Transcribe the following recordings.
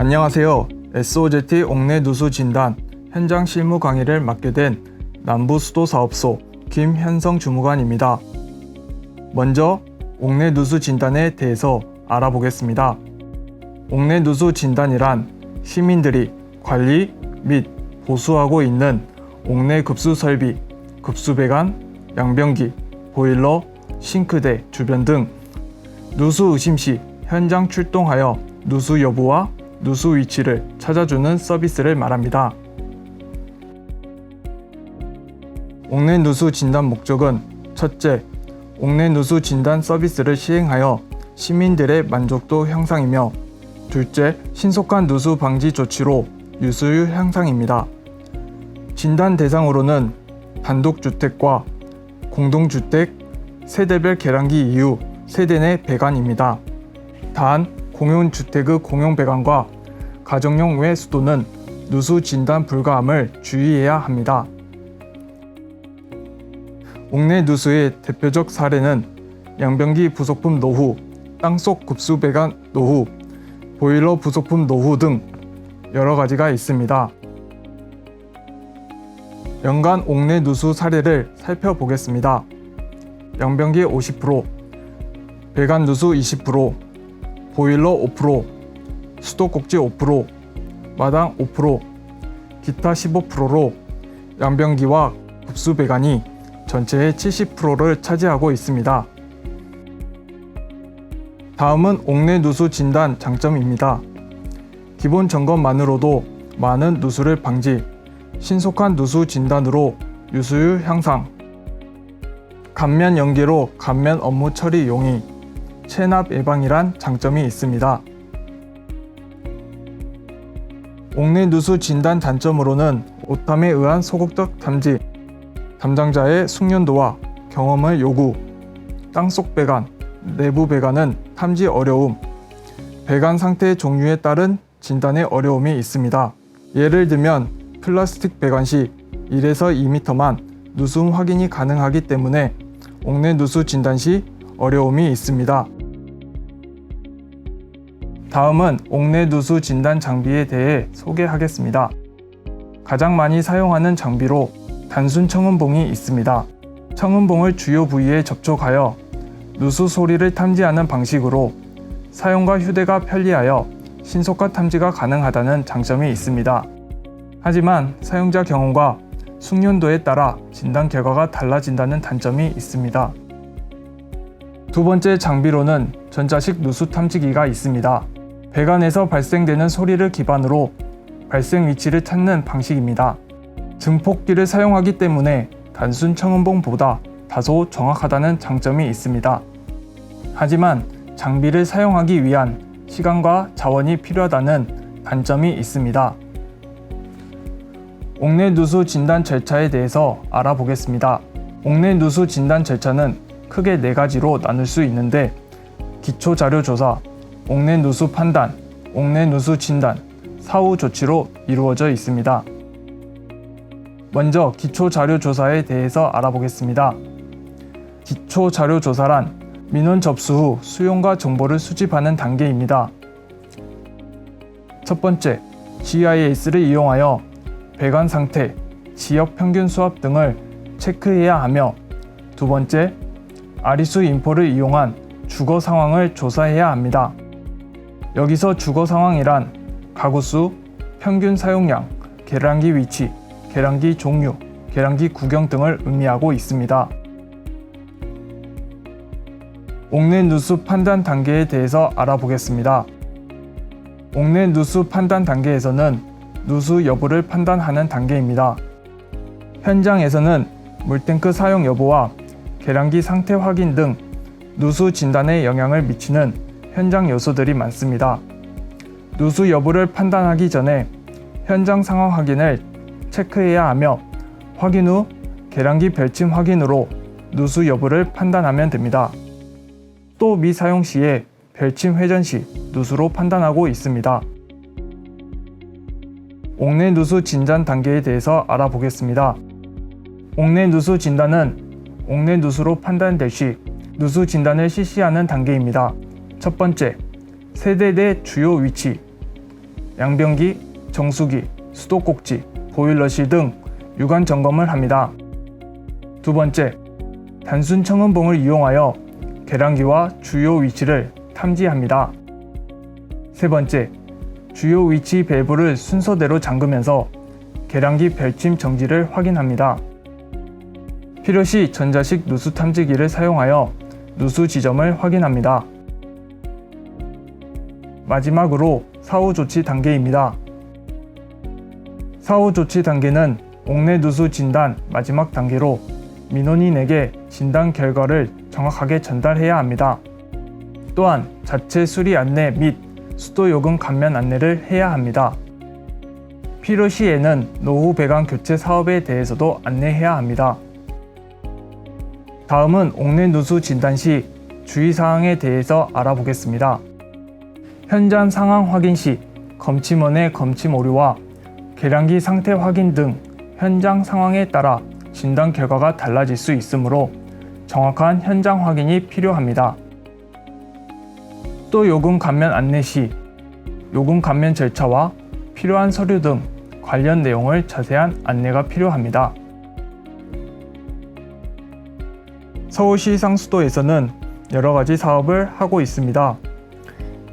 안녕하세요. SOZT 옥내 누수 진단 현장 실무 강의를 맡게 된 남부 수도 사업소 김현성 주무관입니다. 먼저 옥내 누수 진단에 대해서 알아보겠습니다. 옥내 누수 진단이란 시민들이 관리 및 보수하고 있는 옥내 급수 설비, 급수 배관, 양변기, 보일러, 싱크대 주변 등 누수 의심 시 현장 출동하여 누수 여부와 누수 위치를 찾아주는 서비스를 말합니다. 옥내 누수 진단 목적은 첫째, 옥내 누수 진단 서비스를 시행하여 시민들의 만족도 향상이며 둘째, 신속한 누수 방지 조치로 유수율 향상입니다. 진단 대상으로는 단독주택과 공동주택, 세대별 계량기 이후 세대 내 배관입니다. 단, 공용주택의 공용 배관과 가정용 외 수도는 누수 진단 불가함을 주의해야 합니다. 옥내 누수의 대표적 사례는 양변기 부속품 노후, 땅속 급수 배관 노후, 보일러 부속품 노후 등 여러 가지가 있습니다. 연간 옥내 누수 사례를 살펴보겠습니다. 양변기 50%, 배관 누수 20%, 보일러 5%, 수도꼭지 5%, 마당 5%, 기타 15%로 양변기와 급수 배관이 전체의 70%를 차지하고 있습니다. 다음은 옥내 누수 진단 장점입니다. 기본 점검만으로도 많은 누수를 방지, 신속한 누수 진단으로 유수율 향상, 감면 연계로 감면 업무 처리 용이, 체납 예방이란 장점이 있습니다. 옥내 누수 진단 단점으로는 오탐에 의한 소극적 탐지, 담당자의 숙련도와 경험을 요구, 땅속 배관, 내부 배관은 탐지 어려움, 배관 상태 종류에 따른 진단의 어려움이 있습니다. 예를 들면 플라스틱 배관 시 1에서 2m만 누수 확인이 가능하기 때문에 옥내 누수 진단 시 어려움이 있습니다. 다음은 옥내 누수 진단 장비에 대해 소개하겠습니다. 가장 많이 사용하는 장비로 단순 청음봉이 있습니다. 청음봉을 주요 부위에 접촉하여 누수 소리를 탐지하는 방식으로 사용과 휴대가 편리하여 신속한 탐지가 가능하다는 장점이 있습니다. 하지만 사용자 경험과 숙련도에 따라 진단 결과가 달라진다는 단점이 있습니다. 두 번째 장비로는 전자식 누수 탐지기가 있습니다. 배관에서 발생되는 소리를 기반으로 발생 위치를 찾는 방식입니다. 증폭기를 사용하기 때문에 단순 청음봉보다 다소 정확하다는 장점이 있습니다. 하지만 장비를 사용하기 위한 시간과 자원이 필요하다는 단점이 있습니다. 옥내 누수 진단 절차에 대해서 알아보겠습니다. 옥내 누수 진단 절차는 크게 네 가지로 나눌 수 있는데 기초 자료 조사, 옥내 누수 판단, 옥내 누수 진단, 사후 조치로 이루어져 있습니다. 먼저 기초 자료 조사에 대해서 알아보겠습니다. 기초 자료 조사란 민원 접수 후 수용과 정보를 수집하는 단계입니다. 첫 번째, GIS를 이용하여 배관 상태, 지역 평균 수압 등을 체크해야 하며 두 번째, 아리수 인포를 이용한 주거 상황을 조사해야 합니다. 여기서 주거 상황이란 가구 수, 평균 사용량, 계량기 위치, 계량기 종류, 계량기 구경 등을 의미하고 있습니다. 옥내 누수 판단 단계에 대해서 알아보겠습니다. 옥내 누수 판단 단계에서는 누수 여부를 판단하는 단계입니다. 현장에서는 물탱크 사용 여부와 계량기 상태 확인 등 누수 진단에 영향을 미치는 현장 요소들이 많습니다. 누수 여부를 판단하기 전에 현장 상황 확인을 체크해야 하며 확인 후 계량기 별침 확인으로 누수 여부를 판단하면 됩니다. 또 미사용 시에 별침 회전 시 누수로 판단하고 있습니다. 옥내 누수 진단 단계에 대해서 알아보겠습니다. 옥내 누수 진단은 옥내 누수로 판단될 시 누수 진단을 실시하는 단계입니다. 첫 번째, 세대 내 주요 위치. 양변기, 정수기, 수도꼭지, 보일러실 등 유관 점검을 합니다. 두 번째, 단순 청음봉을 이용하여 계량기와 주요 위치를 탐지합니다. 세 번째, 주요 위치 밸브를 순서대로 잠그면서 계량기 별침 정지를 확인합니다. 필요시 전자식 누수 탐지기를 사용하여 누수 지점을 확인합니다. 마지막으로 사후 조치 단계입니다. 사후 조치 단계는 옥내 누수 진단 마지막 단계로 민원인에게 진단 결과를 정확하게 전달해야 합니다. 또한 자체 수리 안내 및 수도 요금 감면 안내를 해야 합니다. 필요 시에는 노후 배관 교체 사업에 대해서도 안내해야 합니다. 다음은 옥내 누수 진단 시 주의사항에 대해서 알아보겠습니다. 현장 상황 확인 시 검침원의 검침 오류와 계량기 상태 확인 등 현장 상황에 따라 진단 결과가 달라질 수 있으므로 정확한 현장 확인이 필요합니다. 또 요금 감면 안내 시 요금 감면 절차와 필요한 서류 등 관련 내용을 자세한 안내가 필요합니다. 서울시 상수도에서는 여러 가지 사업을 하고 있습니다.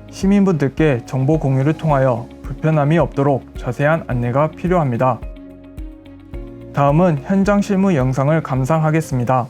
시민분들께 정보 공유를 통하여 불편함이 없도록 자세한 안내가 필요합니다. 다음은 현장 실무 영상을 감상하겠습니다.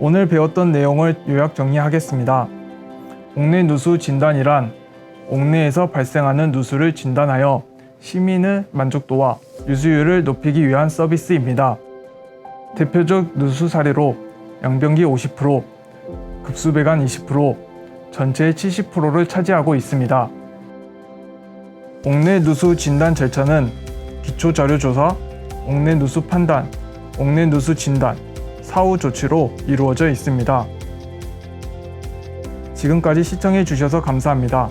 오늘 배웠던 내용을 요약 정리하겠습니다. 옥내 누수 진단이란 옥내에서 발생하는 누수를 진단하여 시민의 만족도와 유수율을 높이기 위한 서비스입니다. 대표적 누수 사례로 양변기 50%, 급수배관 20%, 전체의 70%를 차지하고 있습니다. 옥내 누수 진단 절차는 기초 자료 조사, 옥내 누수 판단, 옥내 누수 진단, 사후 조치로 이루어져 있습니다. 지금까지 시청해 주셔서 감사합니다.